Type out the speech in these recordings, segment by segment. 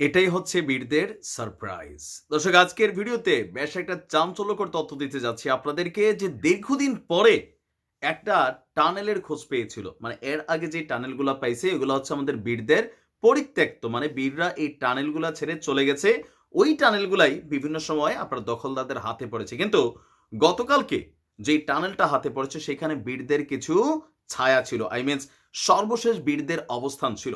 এটাই হচ্ছে বীরদের সারপ্রাইজ দর্শক, আজকের ভিডিওতে বেশ একটা চাঞ্চল্যকর তথ্য দিতে যাচ্ছি আপনাদেরকে যে দীর্ঘদিন পরে একটা টানেলের খোঁজ পেয়েছিল। মানে এর আগে যে টানেলগুলো পাইছে, এগুলো হচ্ছে আমাদের বীরদের পরিত্যক্ত। মানে বীররা এই টানেলগুলা ছেড়ে চলে গেছে। ওই টানেলগুলাই বিভিন্ন সময় আপনার দখলদারদের হাতে পড়েছে। কিন্তু গতকালকে যে টানেলটা হাতে পড়েছে, সেখানে বীরদের কিছু ছায়া ছিল। আই মিনস সর্বশেষ বীরদের অবস্থান ছিল।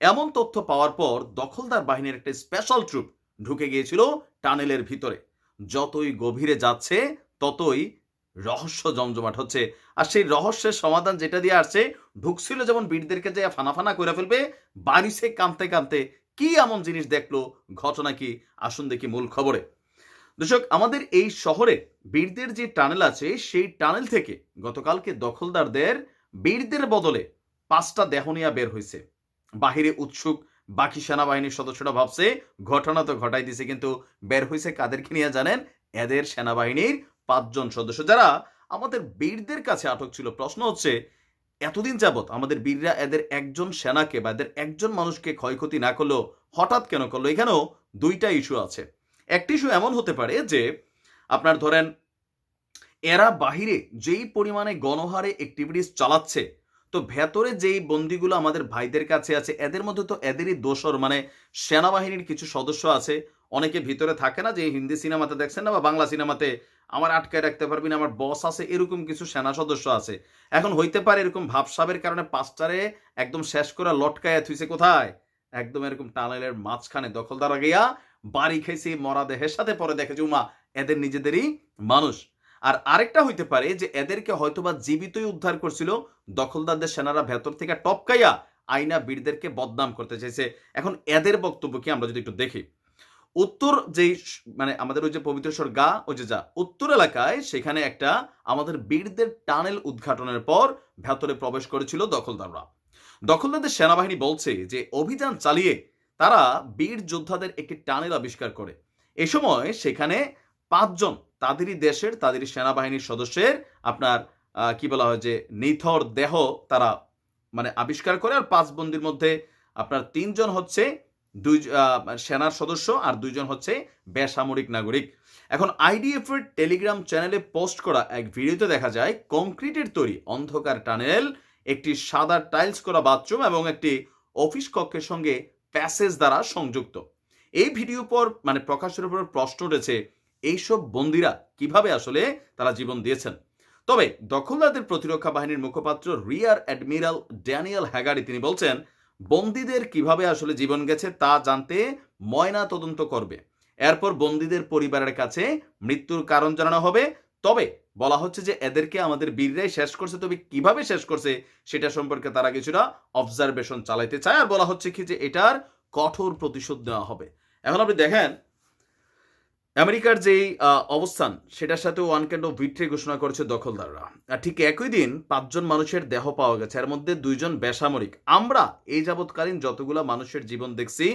এমন তথ্য পাওয়ার পর দখলদার বাহিনীর একটা স্পেশাল ট্রুপ ঢুকে গিয়েছিল টানেলের ভিতরে। যতই গভীরে যাচ্ছে, ততই রহস্য জমজমাট হচ্ছে। আর সেই রহস্যের সমাধান যেটা দিয়ে আসছে, ঢুকছিল যেমন বীরদেরকে যে ফানা ফানা করে ফেলবে বাড়িছে কাঁদতে কাঁদতে কি এমন জিনিস দেখল, ঘটনা কি, আসুন দেখি মূল খবরে। দর্শক, আমাদের এই শহরে বীরদের যে টানেল আছে, সেই টানেল থেকে গতকালকে দখলদারদের, বীরদের বদলে পাঁচটা দেহনিয়া বের হয়েছে। বাহিরে উৎসুক বাকি সেনাবাহিনীর সদস্যরা ভাবছে, ঘটনা তো ঘটাই দিছে, কিন্তু বের হয়েছে কাদেরকে নিয়ে জানেন? এদের সেনাবাহিনীর পাঁচজন সদস্য। যারা আমাদের বীরদের কাছে আটক ছিল, প্রশ্ন হচ্ছে, এতদিন যাবৎ আমাদের বীররা এদের একজন সেনাকে বা এদের একজন মানুষকে ক্ষয়ক্ষতি না করলেও হঠাৎ কেন করল? এখানেও দুইটা ইস্যু আছে। একটি ইস্যু এমন হতে পারে যে, আপনার ধরেন, এরা বাহিরে যেই পরিমাণে গণহারে অ্যাক্টিভিটিস চালাচ্ছে তো ভেতরে যেই বন্দিগুলো আমাদের ভাইদের কাছে আছে, এদের মধ্যে তো এদেরই দোসর মানে সেনাবাহিনীর কিছু সদস্য আছে। অনেকে ভিতরে থাকে না যে হিন্দি সিনেমাতে দেখছেন না বা বাংলা সিনেমাতে আমার আটকায় রাখতে পারবি না, আমার বস আছে, এরকম কিছু সেনা সদস্য আছে। এখন হইতে পারে এরকম ভাবসাবের কারণে পাঁচটারে একদম শেষ করে লটকায়া থুইছে কোথায়? একদম এরকম টানেলের মাঝখানে দখলদারা গিয়া বাড়ি খেয়েছি মরা দেহের সাথে, পরে দেখেছি উমা, এদের নিজেদেরই মানুষ। আর আরেকটা হইতে পারে যে এদেরকে হয়তোবা জীবিতই উদ্ধার করছিল, দখলদারদের সেনারা ভেতর থেকে টপকাইয়া আইনা বীরদেরকে বদনাম করতে চাইছে। এখন এদের বক্তব্য কি আমরা যদি একটু দেখি। উত্তর যেই মানে আমাদের ওই যে পবিত্রেশ্বর গা, ওই যে যা, উত্তর এলাকায় সেখানে একটা আমাদের বীরদের টানেল উদ্ঘাটনের পর ভেতরে প্রবেশ করেছিল দখলদাররা। দখলদারদের সেনাবাহিনী বলছে যে অভিযান চালিয়ে তারা বীর যোদ্ধাদের একটি টানেল আবিষ্কার করে। এ সময় সেখানে পাঁচজন তাদেরই দেশের, তাদেরই সেনাবাহিনীর সদস্যের আপনার কি বলা হয় যে, নিথর দেহ তারা মানে আবিষ্কার করে আর পাঁচ বন্দির মধ্যে আপনার তিনজন হচ্ছে দুই সেনার সদস্য আর দুইজন হচ্ছে বেসামরিক নাগরিক। এখন আইডিএফ এর টেলিগ্রাম চ্যানেলে পোস্ট করা এক ভিডিওতে দেখা যায়, কংক্রিটের তৈরি অন্ধকার টানেল, একটি সাদা টাইলস করা বাথরুম এবং একটি অফিস কক্ষের সঙ্গে প্যাসেজ দ্বারা সংযুক্ত। এই ভিডিও পর মানে প্রকাশের উপর প্রশ্ন উঠেছে এইসব বন্দিরা কীভাবে আসলে তারা জীবন দিয়েছেন? তবে দখলদারদের প্রতিরক্ষা বাহিনীর মুখপাত্র রিয়ার অ্যাডমিরাল ড্যানিয়েল হ্যাগারি তিনি বলছেন, বন্দীদের কীভাবে আসলে জীবন গেছে তা জানতে ময়না তদন্ত করবে। এরপর বন্দীদের পরিবারের কাছে মৃত্যুর কারণ জানানো হবে। তবে বলা হচ্ছে যে এদেরকে আমাদের বীররাই শেষ করছে। তবে কীভাবে শেষ করছে সেটা সম্পর্কে তারা কিছুটা অবজারভেশন চালাইতে চায়। আর বলা হচ্ছে কি যে এটার কঠোর প্রতিশোধ নেওয়া হবে। এখন আপনি দেখেন আমেরিকার যেই অবস্থান, সেটার সাথে ওয়ান ক্যান্ড অফ ভিক্টরি ঘোষণা করেছে দখলদাররা। আর ঠিক একই দিন পাঁচজন মানুষের দেহ পাওয়া গেছে। এর মধ্যে দুইজন বেসামরিক। আমরা এই যাবৎকালীন যতগুলা মানুষের জীবন দেখছি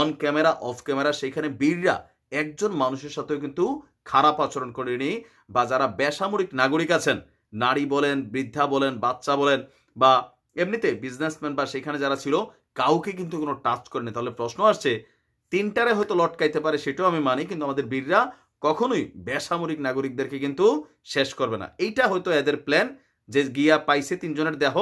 অন ক্যামেরা অফ ক্যামেরা সেখানে বীররা একজন মানুষের সাথেও কিন্তু খারাপ আচরণ করেনি বা যারা বেসামরিক নাগরিক আছেন, নারী বলেন, বৃদ্ধা বলেন, বাচ্চা বলেন, বা এমনিতে বিজনেসম্যান বা সেখানে যারা ছিল, কাউকে কিন্তু কোনো টাচ করেনি। তাহলে প্রশ্ন আসছে তিনটারে হয়তো লটকাইতে পারে, সেটাও আমি মানি, কিন্তু আমাদের বীররা কখনোই বেসামরিক নাগরিকদেরকে কিন্তু শেষ করবে না। এইটা হয়তো এদের প্ল্যান যে গিয়া পাইছে তিনজনের দেহ,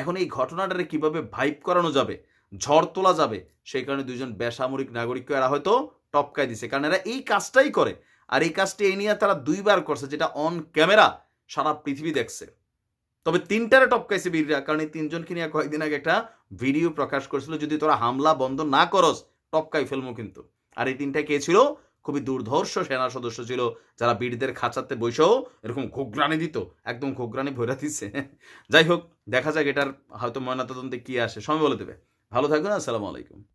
এখন এই ঘটনাটারে কীভাবে ভাইব করানো যাবে, ঝড় তোলা যাবে, সেই কারণে দুইজন বেসামরিক নাগরিককে এরা হয়তো টপকাই দিছে। কারণ এরা এই কাজটাই করে, আর এই কাজটি এই নিয়ে তারা দুইবার করছে, যেটা অন ক্যামেরা সারা পৃথিবী দেখছে। তবে তিনটারে টপকাইছে বীররা, কারণ এই তিনজনকে নিয়ে কয়েকদিন আগে একটা ভিডিও প্রকাশ করেছিল, যদি তোরা হামলা বন্ধ না করস টপকাই ফেলব কিন্তু। আর এই তিনটা কে ছিল? খুবই দুর্ধর্ষ সেনা সদস্য ছিল, যারা বীরদের খাঁচাতে বসেও এরকম ঘোগরানি দিত, একদম ঘোগরানি ভরা দিচ্ছে যাই হোক, দেখা যাক এটার হয়তো ময়নাতদন্তে কি আসে। সময় বলে দেবে। ভালো থাকবেন, আসসালামু আলাইকুম।